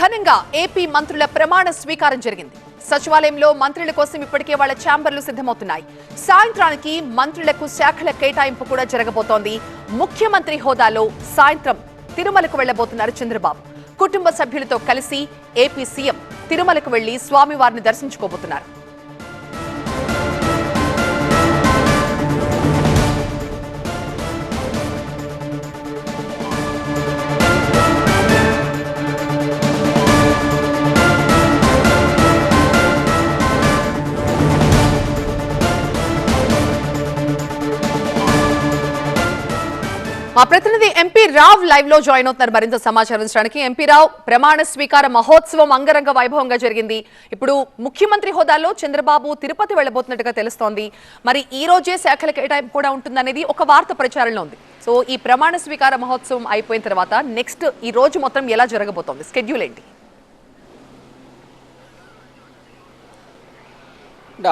ఘనంగా ఏపీ మంత్రుల ప్రమాణ స్వీకారం జరిగింది. సచివాలయంలో మంత్రుల కోసం ఇప్పటికే వాళ్ళ ఛాంబర్లు సిద్ధమవుతున్నాయి. సాయంత్రానికి మంత్రులకు శాఖల కేటాయింపు కూడా జరగబోతోంది. ముఖ్యమంత్రి హోదాలో సాయంత్రం తిరుమలకు వెళ్ళబోతున్నారు చంద్రబాబు. కుటుంబ సభ్యులతో కలిసి ఏపీ సీఎం తిరుమలకు వెళ్ళి స్వామివారిని దర్శించుకోబోతున్నారు. మా ప్రతినిధి ఎంపీ రావ్ లైవ్లో జాయిన్ అవుతున్నారు. మరింత సమాచారం ఇచ్చడానికి ఎంపీ రావ్ ప్రమాణ స్వీకార మహోత్సవం అంగరంగ వైభవంగా జరిగింది. ఇప్పుడు ముఖ్యమంత్రి హోదాలో చంద్రబాబు తిరుపతి వెళ్ళబోతున్నట్టుగా తెలుస్తోంది. మరి ఈ రోజే శాఖల కేటాయింపు కూడా ఉంటుందనేది ఒక వార్త ప్రచారంలో ఉంది. సో ఈ ప్రమాణ స్వీకార మహోత్సవం అయిపోయిన తర్వాత నెక్స్ట్ ఈ రోజు మొత్తం ఎలా జరగబోతోంది? స్కెడ్యూల్ ఏంటి?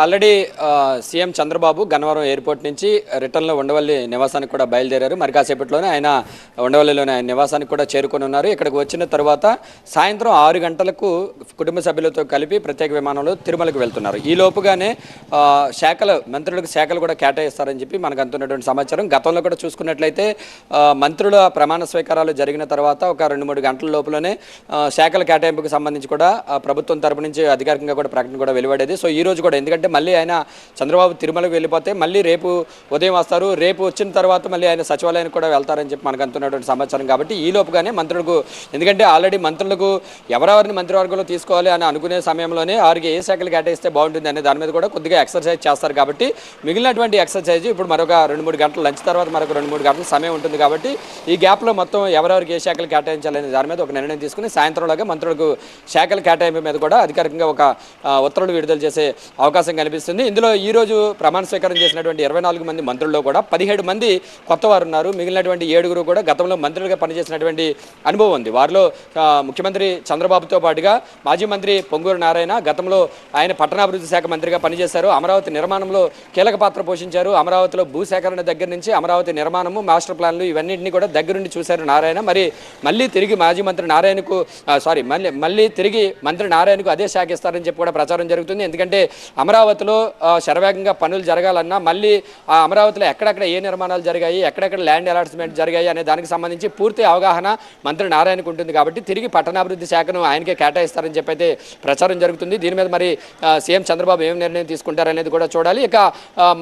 Already CM Chandrababu Gannavaram airport నుంచి రిటర్న్లో ఉండవల్లి నివాసానికి కూడా బయలుదేరారు. మరి కాసేపట్లోనే ఆయన ఉండవల్లిలోనే ఆయన నివాసానికి కూడా చేరుకొని ఉన్నారు. ఇక్కడికి వచ్చిన తర్వాత సాయంత్రం ఆరు గంటలకు కుటుంబ సభ్యులతో కలిపి ప్రత్యేక విమానంలో తిరుమలకు వెళ్తున్నారు. ఈ లోపుగానే శాఖలు మంత్రులకు శాఖలు కూడా కేటాయిస్తారని చెప్పి మనకు అందుతున్నటువంటి సమాచారం. గతంలో కూడా చూసుకున్నట్లయితే మంత్రుల ప్రమాణ స్వీకారాలు జరిగిన తర్వాత ఒక రెండు మూడు గంటల లోపలనే శాఖల కేటాయింపుకు సంబంధించి కూడా ప్రభుత్వం తరపు నుంచి అధికారికంగా కూడా ప్రకటన కూడా వెలువడేది. సో ఈ రోజు కూడా ఎందుకంటే మళ్ళీ ఆయన చంద్రబాబు తిరుమలకు వెళ్ళిపోతే మళ్ళీ రేపు ఉదయం వస్తారు. రేపు వచ్చిన తర్వాత మళ్ళీ ఆయన సచివాలయానికి కూడా వెళ్తారని చెప్పి మనకు అంటున్నటువంటి సమాచారం. కాబట్టి ఈ లోపుగానే మంత్రులకు ఎందుకంటే ఆల్రెడీ మంత్రులకు ఎవరెవరిని మంత్రివర్గంలో తీసుకోవాలి అని అనుకునే సమయంలోనే వారికి ఏ శాఖలు కేటాయిస్తే బాగుంటుంది అనే దాని మీద కూడా కొద్దిగా ఎక్సర్సైజ్ చేస్తారు. కాబట్టి మిగిలినటువంటి ఎక్సర్సైజ్ ఇప్పుడు మరొక రెండు మూడు గంటలు లంచ్ తర్వాత మరొక రెండు మూడు గంటల సమయం ఉంటుంది కాబట్టి ఈ గ్యాప్లో మొత్తం ఎవరెవరికి ఏ శాఖలు కేటాయించాలనే దాని మీద ఒక నిర్ణయం తీసుకుని సాయంత్రంలోగా మంత్రులకు శాఖల కేటాయింపు మీద కూడా అధికారికంగా ఒక ఉత్తర్వులు విడుదల చేసే అవకాశం కనిపిస్తుంది ఇందులో ఈ రోజు ప్రమాణ స్వీకారం చేసినటువంటి ఇరవై నాలుగు మంది మంత్రుల్లో కూడా పదిహేడు మంది కొత్త వారు ఉన్నారు. మిగిలినటువంటి ఏడుగురు కూడా గతంలో మంత్రులుగా పనిచేసినటువంటి అనుభవం ఉంది. వారిలో ముఖ్యమంత్రి చంద్రబాబుతో పాటుగా మాజీ మంత్రి పొంగూరు నారాయణ గతంలో ఆయన పట్టణాభివృద్ధి శాఖ మంత్రిగా పనిచేశారు. అమరావతి నిర్మాణంలో కీలక పాత్ర పోషించారు. అమరావతిలో భూసేకరణ దగ్గర నుంచి అమరావతి నిర్మాణము మాస్టర్ ప్లాన్లు ఇవన్నింటినీ కూడా దగ్గరుండి చూశారు నారాయణ. మరి మళ్ళీ తిరిగి మాజీ మంత్రి నారాయణకు సారీ మళ్ళీ మళ్ళీ తిరిగి మంత్రి నారాయణకు అదే శాఖ ఇస్తారని చెప్పి కూడా ప్రచారం జరుగుతుంది. ఎందుకంటే అమరావతిలో శరవేగంగా పనులు జరగాలన్నా మళ్ళీ ఆ అమరావతిలో ఎక్కడెక్కడ ఏ నిర్మాణాలు జరిగాయి ఎక్కడెక్కడ ల్యాండ్ అలాట్స్మెంట్ జరిగాయి అనే దానికి సంబంధించి పూర్తి అవగాహన మంత్రి నారాయణకు ఉంటుంది కాబట్టి తిరిగి పట్టణాభివృద్ధి శాఖను ఆయనకే కేటాయిస్తారని చెప్పి అయితే ప్రచారం జరుగుతుంది. దీని మీద మరి సీఎం చంద్రబాబు ఏం నిర్ణయం తీసుకుంటారనేది కూడా చూడాలి. ఇక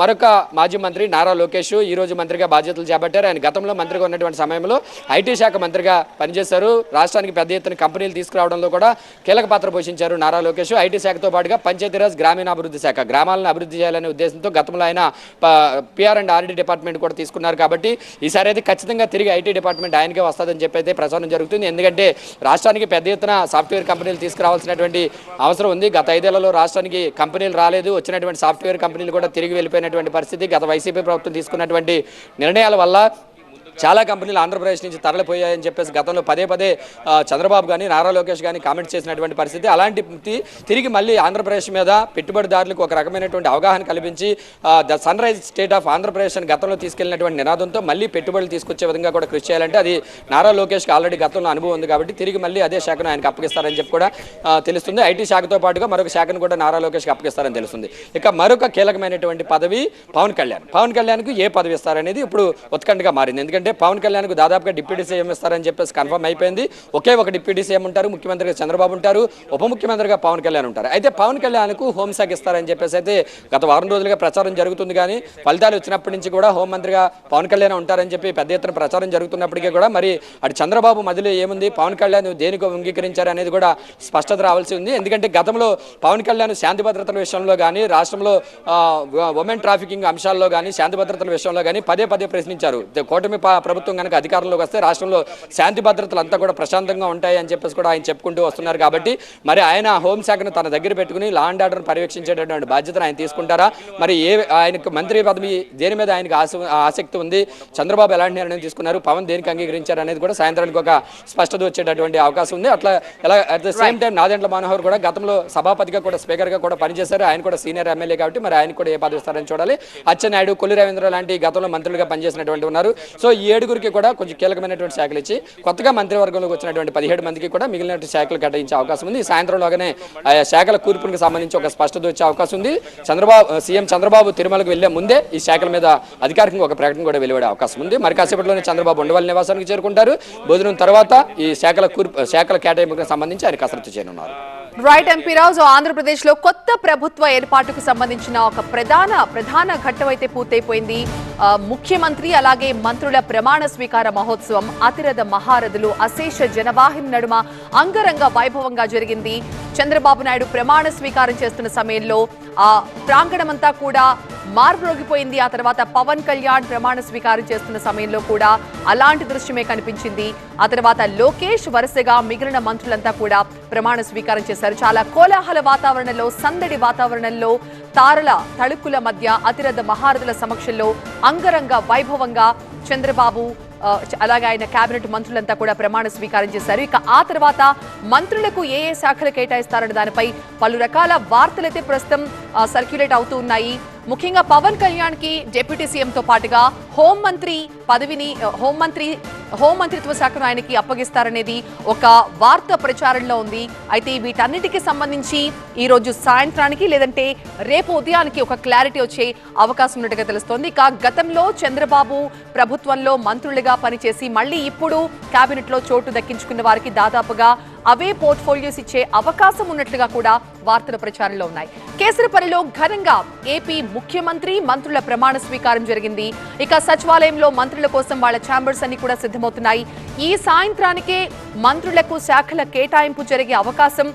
మరొక మాజీ మంత్రి నారా లోకేష్ ఈ రోజు మంత్రిగా బాధ్యతలు చేపట్టారు. ఆయన గతంలో మంత్రిగా ఉన్నటువంటి సమయంలో ఐటీ శాఖ మంత్రిగా పనిచేశారు. రాష్ట్రానికి పెద్ద ఎత్తున కంపెనీలు తీసుకురావడంలో కూడా కీలక పాత్ర పోషించారు నారా లోకేష్. ఐటీ శాఖతో పాటుగా పంచాయతీరాజ్ గ్రామీణాభివృద్ధి శాఖ గ్రామాలను అభివృద్ధి చేయాలనే ఉద్దేశంతో గతంలో ఆయన పిఆర్ అండ్ ఆర్డీ డిపార్ట్మెంట్ కూడా తీసుకున్నారు కాబట్టి ఈసారి అయితే ఖచ్చితంగా తిరిగి ఐటీ డిపార్ట్మెంట్ ఆయనకే వస్తుందని చెప్పి అయితే ప్రచారం జరుగుతుంది. ఎందుకంటే రాష్ట్రానికి పెద్ద ఎత్తున సాఫ్ట్వేర్ కంపెనీలు తీసుకురావాల్సినటువంటి అవసరం ఉంది. గత ఐదేళ్ళలో రాష్ట్రానికి కంపెనీలు రాలేదు. వచ్చినటువంటి సాఫ్ట్వేర్ కంపెనీలు కూడా తిరిగి వెళ్ళిపోయినటువంటి పరిస్థితి గత వైసీపీ ప్రభుత్వం తీసుకున్నటువంటి నిర్ణయాల వల్ల చాలా కంపెనీలు ఆంధ్రప్రదేశ్ నుంచి తరలిపోయాయని చెప్పేసి గతంలో పదే పదే చంద్రబాబు కానీ నారా లోకేష్ కానీ కామెంట్ చేసినటువంటి పరిస్థితి. అలాంటి తిరిగి మళ్ళీ ఆంధ్రప్రదేశ్ మీద పెట్టుబడిదారులకు ఒక రకమైనటువంటి అవగాహన కల్పించి the sunrise state of Andhra Pradesh అని గతంలో తీసుకెళ్ళినటువంటి నినాదంతో మళ్ళీ పెట్టుబడులు తీసుకొచ్చే విధంగా కూడా కృషి చేయాలంటే అది నారా లోకేష్కి ఆల్రెడీ గతంలో అనుభవం ఉంది కాబట్టి తిరిగి మళ్ళీ అదే శాఖను ఆయనకు అప్పగిస్తారని చెప్పి కూడా తెలుస్తుంది. ఐటీ శాఖతో పాటుగా మరొక శాఖను కూడా నారా లోకేష్కి అప్పగిస్తారని తెలుస్తుంది. ఇక మరొక కీలకమైనటువంటి పదవి పవన్ కళ్యాణ్. పవన్ కళ్యాణ్కు ఏ పదవి ఇస్తారనేది ఇప్పుడు ఉత్కంఠగా మారింది. ఎందుకంటే పవన్ కళ్యాణ్కు దాదాపుగా డిప్యూటీ సీఎం ఇస్తారని చెప్పేసి కన్ఫర్మ్ అయిపోయింది. ఒకే ఒక డిప్యూటీ సీఎం ఉంటారు. ముఖ్యమంత్రిగా చంద్రబాబు ఉంటారు. ఉప ముఖ్యమంత్రిగా పవన్ కళ్యాణ్ ఉంటారు. అయితే పవన్ కళ్యాణ్కు హోంశాఖ ఇస్తారని చెప్పేసి అయితే గత వారం రోజులుగా ప్రచారం జరుగుతుంది కానీ ఫలితాలు వచ్చినప్పటి నుంచి కూడా హోంమంత్రిగా పవన్ కళ్యాణ్ ఉంటారని చెప్పి పెద్ద ఎత్తున ప్రచారం జరుగుతున్నప్పటికీ కూడా మరి అటు చంద్రబాబు మధ్యలో ఏముంది? పవన్ కళ్యాణ్ దేనికి అంగీకరించారు అనేది కూడా స్పష్టత రావాల్సి ఉంది. ఎందుకంటే గతంలో పవన్ కళ్యాణ్ శాంతి భద్రతల విషయంలో కానీ రాష్ట్రంలో ఉమెన్ ట్రాఫికింగ్ అంశాల్లో కానీ శాంతి భద్రతల విషయంలో కానీ పదే పదే ప్రశ్నించారు. కూటమి ప- ప్రభుత్వం కనుక అధికారంలోకి వస్తే రాష్ట్రంలో శాంతి భద్రతలు అంతా కూడా ప్రశాంతంగా ఉంటాయి అని చెప్పేసి కూడా ఆయన చెప్పుకుంటూ వస్తున్నారు కాబట్టి మరి ఆయన హోంశాఖను తన దగ్గర పెట్టుకుని లా అండ్ ఆర్డర్ పర్యవేక్షించేటటువంటి బాధ్యతను ఆయన తీసుకుంటారా? మరి ఏ ఆయనకు మంత్రి పదవి దేని మీద ఆయనకు ఆశ ఆసక్తి ఉంది? చంద్రబాబు ఎలాంటి నిర్ణయం తీసుకున్నారు? పవన్ దేనికి అంగీకరించారు అనేది కూడా సాయంత్రానికి ఒక స్పష్టత వచ్చేటటువంటి అవకాశం ఉంది. అట్లా ఎలా at the same time Nadendla Manohar కూడా గతంలో సభాపతిగా కూడా స్పీకర్గా కూడా పనిచేశారు. ఆయన కూడా సీనియర్ ఎమ్మెల్యే కాబట్టి మరి ఆయన కూడా ఏ పదవి ఇస్తారని చూడాలి? అచ్చెన్నాయుడు కొల్లి రవీంద్ర లాంటి గతంలో మంత్రులుగా పనిచేసినటువంటి ఉన్నారు. సో ఈ ఏడుగురికి కూడా కొంచెం కీలకమైనటువంటి శాఖలు ఇచ్చి కొత్తగా మంత్రివర్గంలోకి వచ్చినటువంటి పదిహేడు మందికి కూడా మిగిలినటువంటి శాఖలు కేటాయించే అవకాశం ఉంది. సాయంత్రంలోగానే ఆయా శాఖల కూర్పునికి సంబంధించి ఒక స్పష్టత వచ్చే అవకాశం ఉంది. చంద్రబాబు సీఎం చంద్రబాబు తిరుమలకు వెళ్ళే ముందే ఈ శాఖల మీద అధికారికంగా ఒక ప్రకటన కూడా వెలువడే అవకాశం ఉంది. మరి కాసేపట్లోనే చంద్రబాబు ఉండవల్లి నివాసానికి చేరుకుంటారు. భోజనం తర్వాత ఈ శాఖల కూర్పు శాఖల కేటాయింపుకు సంబంధించి ఆయన కసరత్తు చేయనున్నారు. రైట్ ఎంపీ రావు ఆంధ్రప్రదేశ్లో కొత్త ప్రభుత్వ ఏర్పాటుకు సంబంధించిన ఒక ప్రధాన ప్రధాన ఘట్టం అయితే పూర్తయిపోయింది ముఖ్యమంత్రి అలాగే మంత్రుల ప్రమాణ స్వీకార మహోత్సవం అతిరథ మహారథులు అశేష జనవాహిని నడుమ అంగరంగ వైభవంగా జరిగింది. చంద్రబాబు నాయుడు ప్రమాణ స్వీకారం చేస్తున్న సమయంలో ఆ ప్రాంగణమంతా కూడా మార్పురోగిపోయింది. ఆ తర్వాత పవన్ కళ్యాణ్ ప్రమాణ స్వీకారం చేస్తున్న సమయంలో కూడా అలాంటి దృశ్యమే కనిపించింది. ఆ తర్వాత లోకేష్ వరుసగా మిగిలిన మంత్రులంతా కూడా ప్రమాణ స్వీకారం చేశారు. చాలా కోలాహల వాతావరణంలో సందడి వాతావరణంలో తారల తళుకుల మధ్య అతిరథ మహారథుల సమక్షంలో అంగరంగ వైభవంగా చంద్రబాబు అలాగే ఆయన కేబినెట్ మంత్రులంతా కూడా ప్రమాణ స్వీకారం చేశారు. ఇక ఆ తర్వాత మంత్రులకు ఏ ఏ శాఖలు కేటాయిస్తారన్న దానిపై పలు రకాల వార్తలైతే ప్రస్తుతం సర్క్యులేట్ అవుతూ ఉన్నాయి. ముఖ్యంగా పవన్ కళ్యాణ్కి డిప్యూటీ సీఎంతో పాటుగా హోం మంత్రి పదవిని హోంమంత్రి హోం మంత్రిత్వ శాఖను ఆయనకి అప్పగిస్తారనేది ఒక వార్త ప్రచారంలో ఉంది. అయితే వీటన్నిటికీ సంబంధించి ఈ రోజు సాయంత్రానికి లేదంటే రేపు ఉదయానికి ఒక క్లారిటీ వచ్చే అవకాశం ఉన్నట్టుగా తెలుస్తోంది. ఇక గతంలో చంద్రబాబు ప్రభుత్వంలో మంత్రులుగా పనిచేసి మళ్ళీ ఇప్పుడు కేబినెట్లో చోటు దక్కించుకున్న వారికి దాదాపుగా అవే పోర్ట్ఫోలియోస్ ఇచ్చే అవకాశం ఉన్నట్లుగా కూడా వార్తల ప్రచారంలో ఉన్నాయి. కేసరపల్లిలో ఘనంగా ఏపీ ముఖ్యమంత్రి మంత్రుల ప్రమాణ స్వీకారం జరిగింది. ఇక సచివాలయంలో మంత్రుల కోసం వాళ్ళ ఛాంబర్స్ అన్ని కూడా సిద్ధమవుతున్నాయి. ఈ సాయంత్రానికే మంత్రులకు శాఖల కేటాయింపు జరిగే అవకాశం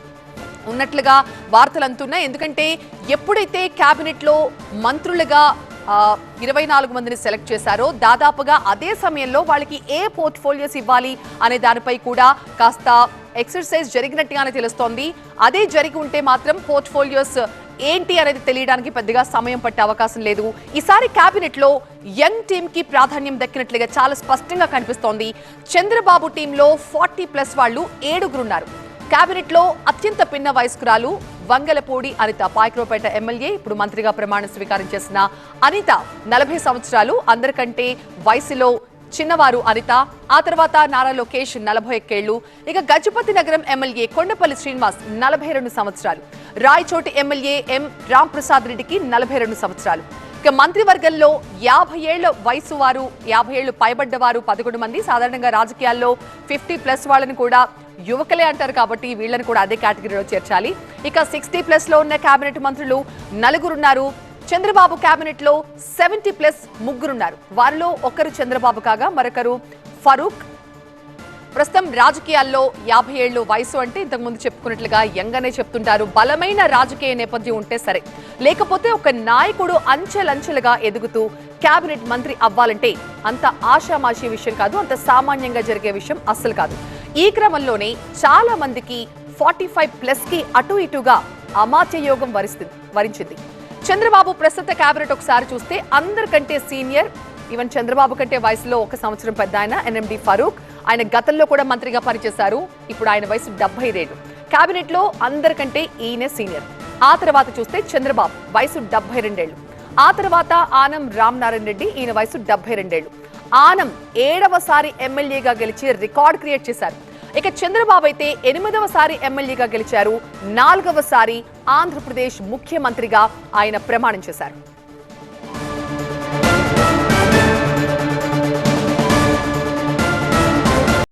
ఉన్నట్లుగా వార్తలు అంటున్నాయి. ఎందుకంటే ఎప్పుడైతే క్యాబినెట్లో లో మంత్రులుగా ఇరవై నాలుగు మందిని సెలెక్ట్ చేశారో. దాదాపుగా అదే సమయంలో వాళ్ళకి ఏ పోర్ట్ఫోలియోస్ ఇవ్వాలి అనే దానిపై కూడా కాస్త ఎక్సర్సైజ్ జరిగినట్టుగానే తెలుస్తోంది. అదే జరిగి ఉంటే మాత్రం పోర్ట్ఫోలియోస్ ఏంటి అనేది తెలియడానికి పెద్దగా సమయం పట్టే అవకాశం లేదు. ఈసారి కేబినెట్లో యంగ్ టీమ్కి ప్రాధాన్యం దక్కినట్లుగా చాలా స్పష్టంగా కనిపిస్తోంది. చంద్రబాబు టీంలో ఫార్టీ ప్లస్ వాళ్ళు ఏడుగురున్నారు. కేబినెట్లో అత్యంత పిన్న వయస్కురాలు వంగలపూడి అనిత పాయక్రోపేట ఎమ్మెల్యే ఇప్పుడు మంత్రిగా ప్రమాణ స్వీకారం చేసిన అనిత నలభై సంవత్సరాలు అందరికంటే వయసులో చిన్నవారు అనిత ఆ తర్వాత నారా లోకేష్ నలభై ఒక్కేళ్ళు ఇక గజపతి నగరం ఎమ్మెల్యే కొండపల్లి శ్రీనివాస్ నలభై రెండు సంవత్సరాలు. రాయచోటి ఎమ్మెల్యే ఎం రాంప్రసాద్ రెడ్డికి నలభై రెండు సంవత్సరాలు. ఇక మంత్రివర్గంలో యాభై ఏళ్ళ వయసు వారు యాభై ఏళ్ళు పైబడ్డవారు పదకొండు మంది. సాధారణంగా రాజకీయాల్లో ఫిఫ్టీ ప్లస్ వాళ్ళని కూడా యువకులే అంటారు కాబట్టి వీళ్ళని కూడా అదే కేటగిరీలో చేర్చాలి. ఇక సిక్స్టీ ప్లస్లో ఉన్న కేబినెట్ మంత్రులు నలుగురున్నారు. చంద్రబాబు కేబినెట్లో సెవెంటీ ప్లస్ ముగ్గురున్నారు. వారిలో ఒకరు చంద్రబాబు కాగా మరొకరు ఫరూక్. ప్రస్తుతం రాజకీయాల్లో యాభై ఏళ్ళు వయసు అంటే ఇంతకుముందు చెప్పుకున్నట్లుగా యంగనే చెప్తుంటారు. బలమైన రాజకీయ నేపథ్యం ఉంటే సరే. లేకపోతే ఒక నాయకుడు అంచెలంచెలుగా ఎదుగుతూ కేబినెట్ మంత్రి అవ్వాలంటే అంత ఆషామాషీ విషయం కాదు అంత సామాన్యంగా జరిగే విషయం అస్సలు కాదు. ఈ క్రమంలోనే చాలా మందికి ఫార్టీ ఫైవ్ ప్లస్కి అటు ఇటుగా అమాత్య యోగం వరిస్తుంది వరించింది. చంద్రబాబు ప్రస్తుత కేబినెట్ ఒకసారి చూస్తే అందరికంటే సీనియర్ ఈవెన్ చంద్రబాబు కంటే వయసులో ఒక సంవత్సరం పెద్ద ఆయన ఎన్ఎండి ఫరూక్. ఆయన గతంలో కూడా మంత్రిగా పనిచేశారు ఇప్పుడు ఆయన వయసు డెబ్బై ఐదేళ్ళు కేబినెట్లో అందరికంటే ఈయన సీనియర్. ఆ తర్వాత చూస్తే చంద్రబాబు వయసు డెబ్బై రెండేళ్ళు ఆ తర్వాత ఆనం రామనారాయణ రెడ్డి ఈయన వయసు డెబ్బై రెండేళ్ళు ఆనం ఏడవసారి ఎమ్మెల్యేగా గెలిచి రికార్డ్ క్రియేట్ చేశారు. ఇక చంద్రబాబు అయితే ఎనిమిదవసారి ఎమ్మెల్యేగా గెలిచారు. నాలుగవసారి ఆంధ్రప్రదేశ్ ముఖ్యమంత్రిగా ఆయన ప్రమాణం చేశారు.